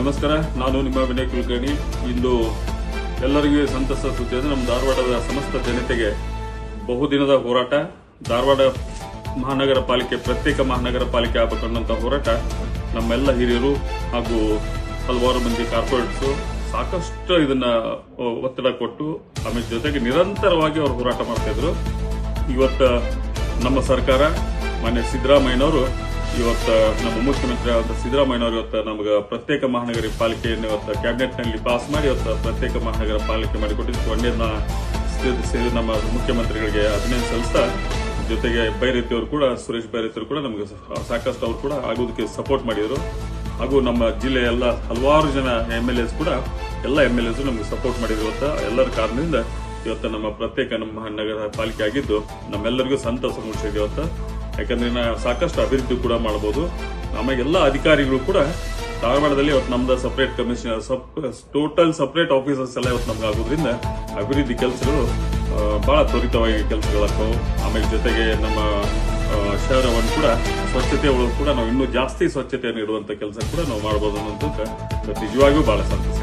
ನಮಸ್ಕಾರ, ನಾನು ನಿಮ್ಮ ವಿನಯ್ ಕುಲಕರ್ಣಿ. ಇಂದು ಎಲ್ಲರಿಗೂ ಸಂತಸ ಸುದ್ದಿ ಅಂದ್ರೆ ನಮ್ಮ ಧಾರವಾಡದ ಸಮಸ್ತ ಜನತೆಗೆ ಬಹುದಿನದ ಹೋರಾಟ. ಧಾರವಾಡ ಮಹಾನಗರ ಪಾಲಿಕೆ, ಪ್ರತ್ಯೇಕ ಮಹಾನಗರ ಪಾಲಿಕೆ ಆಗಬೇಕನ್ನಂತ ಹೋರಾಟ ನಮ್ಮೆಲ್ಲ ಹಿರಿಯರು ಹಾಗೂ ಹಲವಾರು ಮಂದಿ ಕಾರ್ಪೊರೇಟ್ಸ್ ಸಾಕಷ್ಟು ಇದನ್ನ ಒತ್ತಡ ಕೊಟ್ಟು ಆಮೇಲೆ ಜೊತೆಗೆ ನಿರಂತರವಾಗಿ ಅವರು ಹೋರಾಟ ಮಾಡ್ತಾ ಇದ್ರು. ಇವತ್ತ ನಮ್ಮ ಸರ್ಕಾರ, ಮಾನ್ಯ ಸಿದ್ದರಾಮಯ್ಯನವರು ಇವತ್ತ ನಮ್ಮ ಮುಖ್ಯಮಂತ್ರಿ ಸಿದ್ದರಾಮಯ್ಯನವರು ಇವತ್ತ ನಮಗೆ ಪ್ರತ್ಯೇಕ ಮಹಾನಗರ ಪಾಲಿಕೆಯನ್ನು ಇವತ್ತು ಕ್ಯಾಬಿನೆಟ್ನಲ್ಲಿ ಪಾಸ್ ಮಾಡಿ ಇವತ್ತು ಪ್ರತ್ಯೇಕ ಮಹಾನಗರ ಪಾಲಿಕೆ ಮಾಡಿಕೊಟ್ಟಿದ್ದು. ಒಂದೇನ ಸೇರಿ- ನಮ್ಮ ಮುಖ್ಯಮಂತ್ರಿಗಳಿಗೆ ಅಭಿನಂದನೆ ಸಲ್ಲಿಸ್ತಾ, ಜೊತೆಗೆ ಬೈರತಿ ಅವರು ಕೂಡ, ಸುರೇಶ್ ಬೈರತಿ ಅವರು ಕೂಡ ನಮಗೆ ಸಾಕಷ್ಟು ಅವರು ಕೂಡ ಆಗೋದಕ್ಕೆ ಸಪೋರ್ಟ್ ಮಾಡಿದರು. ಹಾಗೂ ನಮ್ಮ ಜಿಲ್ಲೆಯ ಎಲ್ಲ ಹಲವಾರು ಜನ ಎಂ ಎಲ್ ಎಸ್ ಕೂಡ, ಎಲ್ಲ ಎಂ ಎಲ್ ಎಸ್ ನಮಗೆ ಸಪೋರ್ಟ್ ಮಾಡಿದ್ರು ಇವತ್ತು. ಎಲ್ಲರ ಕಾರಣದಿಂದ ಇವತ್ತು ನಮ್ಮ ಪ್ರತ್ಯೇಕ ನಮ್ಮ ಮಹಾನಗರ ಪಾಲಿಕೆ ಆಗಿದ್ದು, ನಮ್ಮೆಲ್ಲರಿಗೂ ಸಂತಸ ಮೂಡಿಸಿದೆ ಇವತ್ತು. ಯಾಕಂದ್ರೆ ಸಾಕಷ್ಟು ಅಭಿವೃದ್ಧಿ ಕೂಡ ಮಾಡಬಹುದು ಆಮೇಲೆ ಎಲ್ಲ ಅಧಿಕಾರಿಗಳು ಕೂಡ ಧಾರವಾಡದಲ್ಲಿ ಇವತ್ತು ನಮ್ದು separate commissioner total separate officers ಎಲ್ಲ ಇವತ್ತು ನಮ್ಗೆ ಆಗೋದ್ರಿಂದ ಅಭಿವೃದ್ಧಿ ಕೆಲಸಗಳು ಬಹಳ ತ್ವರಿತವಾಗಿ ಕೆಲಸಗಳಾಗ್ತವೆ. ಆಮೇಲೆ ಜೊತೆಗೆ ನಮ್ಮ ಶಹರವನ್ನು ಕೂಡ ಸ್ವಚ್ಛತೆ ಒಳಗೆ ಕೂಡ ನಾವು ಇನ್ನೂ ಜಾಸ್ತಿ ಸ್ವಚ್ಛತೆಯನ್ನು ಇಡುವಂಥ ಕೆಲಸ ಕೂಡ ನಾವು ಮಾಡಬಹುದು ಅನ್ನೋದಕ್ಕೆ ನಿಜವಾಗಿಯೂ ಬಹಳ ಸಂತೋಷ.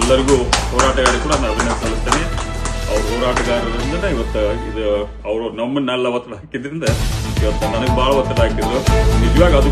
ಎಲ್ಲರಿಗೂ ಹೋರಾಟಗಾರರು ಕೂಡ ನಾನು ಅಭಿನಂದನೆ ಸಲ್ಲಿಸ್ತೇನೆ. ಹೋರಾಟಗಾರರಿಂದ ಇವತ್ತು. ಇದು ಅವರು ನಮ್ಮನ್ನೆಲ್ಲ ಒತ್ತಡ ಹಾಕಿದ್ರಿಂದ ಇವತ್ತು ನನಗೆ ಬಹಳ ಒತ್ತಡ ಹಾಕಿದ್ರು. ನಿಜವಾಗ ಅದು